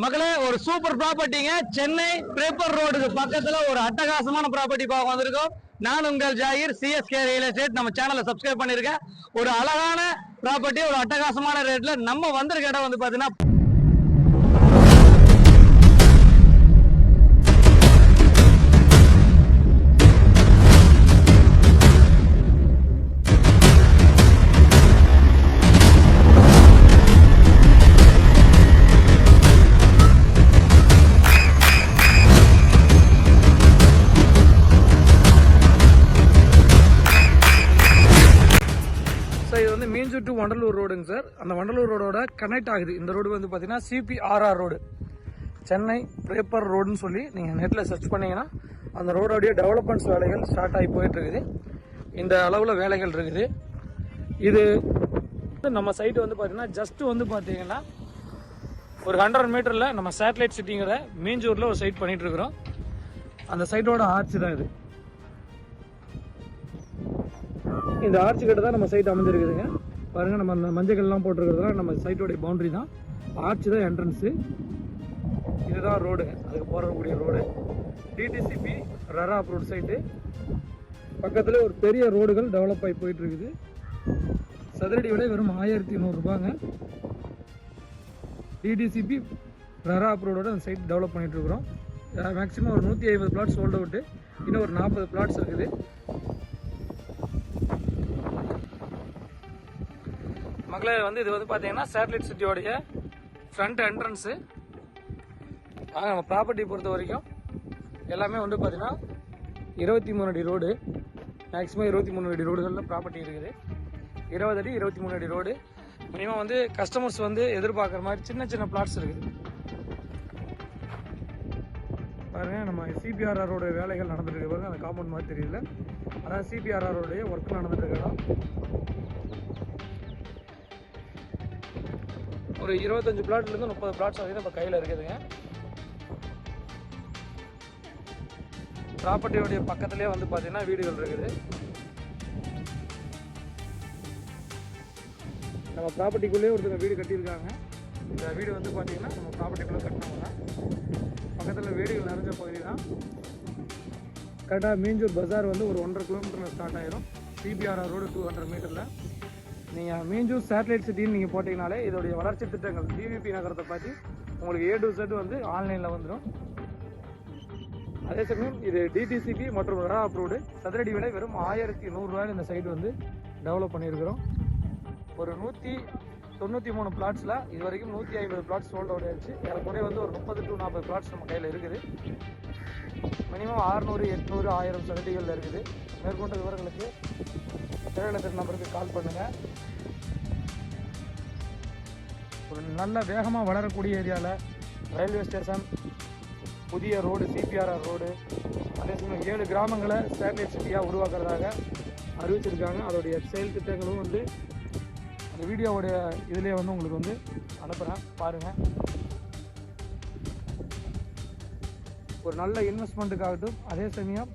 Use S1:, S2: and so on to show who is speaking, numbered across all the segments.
S1: மக்களே ஒரு super ப்ராப்பர்ட்டிங்க. Chennai paper ரோடுக்கு பக்கத்துல ஒரு அட்டகாசமான ப்ராப்பர்ட்டி பார்க்க வந்திருக்கோம். நான் உங்கள் ஜாகிர் சிஎஸ்கே ரியல் எஸ்டேட் நம்ம சேனலை சப்ஸ்கிரைப் பண்ணிருக்கேன் ஒரு அழகான ப்ராப்பர்ட்டி ஒரு அட்டகாசமான ரேட்ல நம்ம வந்திருக்க இடம் வந்து பாத்தீங்கன்னா சார் டு வண்டலூர் ரோடுங்க சார். அந்த வண்டலூர் ரோடோட கனெக்ட் ஆகுது. இந்த ரோடு வந்து பார்த்தீங்கன்னா சிபிஆர்ஆர் ரோடு சென்னை பேப்பர் ரோடுன்னு சொல்லி நீங்கள் நெட்டில் சர்ச் பண்ணீங்கன்னா அந்த ரோடோடைய டெவலப்மெண்ட்ஸ் வேலைகள் ஸ்டார்ட் ஆகி போயிட்டு இருக்குது. இந்த அளவில் வேலைகள் இருக்குது. இது நம்ம சைட் வந்து பார்த்தீங்கன்னா ஜஸ்ட்டு வந்து பார்த்தீங்கன்னா ஒரு ஹண்ட்ரட் மீட்டரில் நம்ம சேட்டலைட் சிட்டிங்கிற மீஞ்சூரில் ஒரு சைட் பண்ணிகிட்ருக்குறோம் இருக்கிறோம். அந்த சைட்டோட ஆர்ச் தான் இது. இந்த ஆர்ச் கிட்ட தான் நம்ம சைட் அமைஞ்சிருக்குதுங்க. பாருங்க நம்ம அந்த மஞ்சக்கல்லாம் போட்டிருக்கிறதுலாம் நம்ம சைட்டோடைய பவுண்ட்ரி தான். ஆர்ச் தான் என்ட்ரன்ஸு இதுதான் ரோடு அதுக்கு போடக்கூடிய ரோடு டிடிசிபி ரரா அப்ரூவ்ட் சைட்டு பக்கத்தில் ஒரு பெரிய ரோடுகள் டெவலப் ஆகி போயிட்டு இருக்குது சதுரடி விலை வெறும் ஆயிரத்தி நூறுரூபாங்க டிடிசிபி ரரா அப்ரூவோட அந்த சைட் டெவலப் பண்ணிகிட்ருக்குறோம் இருக்கிறோம் மேக்ஸிமம் ஒரு நூற்றி ஐம்பது பிளாட்ஸ் சோல்ட் அவுட்டு இன்னும் ஒரு நாற்பது பிளாட்ஸ் இருக்குது. மக்களே வந்து இது வந்து பார்த்தீங்கன்னா சேட்டலைட் சிட்டியோடைய ஃப்ரண்ட் என்ட்ரன்ஸு ஆக நம்ம ப்ராப்பர்ட்டி பொறுத்த வரைக்கும் எல்லாமே வந்து பார்த்தீங்கன்னா இருபத்தி மூணு அடி ரோடு மேக்ஸிமம் இருபத்தி மூணு அடி ரோடுகளில் ப்ராப்பர்ட்டி இருக்குது. இருபது அடி இருபத்தி மூணு அடி ரோடு மினிமம் வந்து கஸ்டமர்ஸ் வந்து எதிர்பார்க்குற மாதிரி சின்ன சின்ன பிளாட்ஸ் இருக்குது. பாருங்க நம்ம சிபிஆர்ஆரோட வேலைகள் நடந்துட்டு இருக்கு. பாருங்க அந்த காம்பவுண்ட் மாதிரி தெரியல. அதான் சிபிஆர்ஆரோடைய ஒர்க் நடந்துட்டு இருக்கா? ஒரு இருபத்தஞ்சு பிளாட்லேருந்து முப்பது பிளாட்ஸ் வரைக்கும் இப்போ கையில் இருக்குதுங்க. ப்ராப்பர்ட்டியோடைய பக்கத்துலேயே வந்து பார்த்தீங்கன்னா வீடுகள் இருக்குது. நம்ம ப்ராப்பர்ட்டிக்குள்ளேயே ஒருத்தங்க வீடு கட்டியிருக்காங்க. இந்த வீடு வந்து பார்த்தீங்கன்னா நம்ம ப்ராப்பர்ட்டிக்குள்ளே கட்டினவங்க பக்கத்தில் வீடுகள் நிறைஞ்ச பகுதி தான். கரெக்டாக மீஞ்சூர் பஜார் வந்து ஒரு ஒன்றரை கிலோமீட்டரில் ஸ்டார்ட் ஆகிடும் சிபிஆர்ஆர் ரோடு டூ ஹண்ட்ரட் மீட்டரில் நீங்கள் மீஞ்சூர் சேட்டலைட் சிட்டின்னு நீங்கள் போட்டிங்கனாலே இதோடைய வளர்ச்சி திட்டங்கள் டிவிபி நகரத்தை பற்றி உங்களுக்கு ஏ டு செட் வந்து ஆன்லைனில் வந்துடும் அதே சமயம் இது டிடிசிபி மற்றும் ரெரா அப்ரூவ்டு சதுரடி விலை வெறும் ஆயிரத்தி நூறுரூவாயில் இந்த சைடு வந்து டெவலப் பண்ணியிருக்கிறோம். ஒரு நூற்றி தொண்ணூற்றி மூணு பிளாட்ஸில் இது வரைக்கும் நூற்றி ஐம்பது பிளாட்ஸ் சோல்ட் அவுட் ஆயிடுச்சு. ஏறக்குறைய வந்து ஒரு முப்பது டு நாற்பது பிளாட்ஸ் நம்ம கையில் இருக்குது. மினிமம் ஆறுநூறு எட்நூறு ஆயிரம் சதுரடிகளில் இருக்குது. மேற்கொண்ட விவரங்களுக்கு திரையிலத்தின் நம்பருக்கு கால் பண்ணுங்கள் ஒரு நல்ல வேகமாக வளரக்கூடிய ஏரியாவில் ரயில்வே ஸ்டேஷன் புதிய ரோடு சிபிஆர்ஆர் ரோடு அதே சமயம் ஏழு கிராமங்களை சேட்டலைட் சிட்டியாக உருவாக்குறதாக அறிவிச்சிருக்காங்க. அதோடைய செயல் திட்டங்களும் வந்து அந்த வீடியோவுடைய இதுலேயே வந்து உங்களுக்கு வந்து அனுப்புகிறேன் பாருங்கள் ஒரு நல்ல இன்வெஸ்ட்மெண்ட்டுக்காகட்டும் அதே சமயம்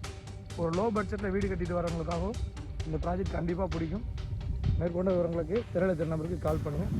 S1: ஒரு லோ பட்ஜெட்டில் வீடு கட்டிட்டு வரவங்களுக்காகவும் இந்த ப்ராஜெக்ட் கண்டிப்பாக பிடிக்கும். மேற்கொண்ட விவரங்களுக்கு திரள நம்பருக்கு கால் பண்ணுங்கள்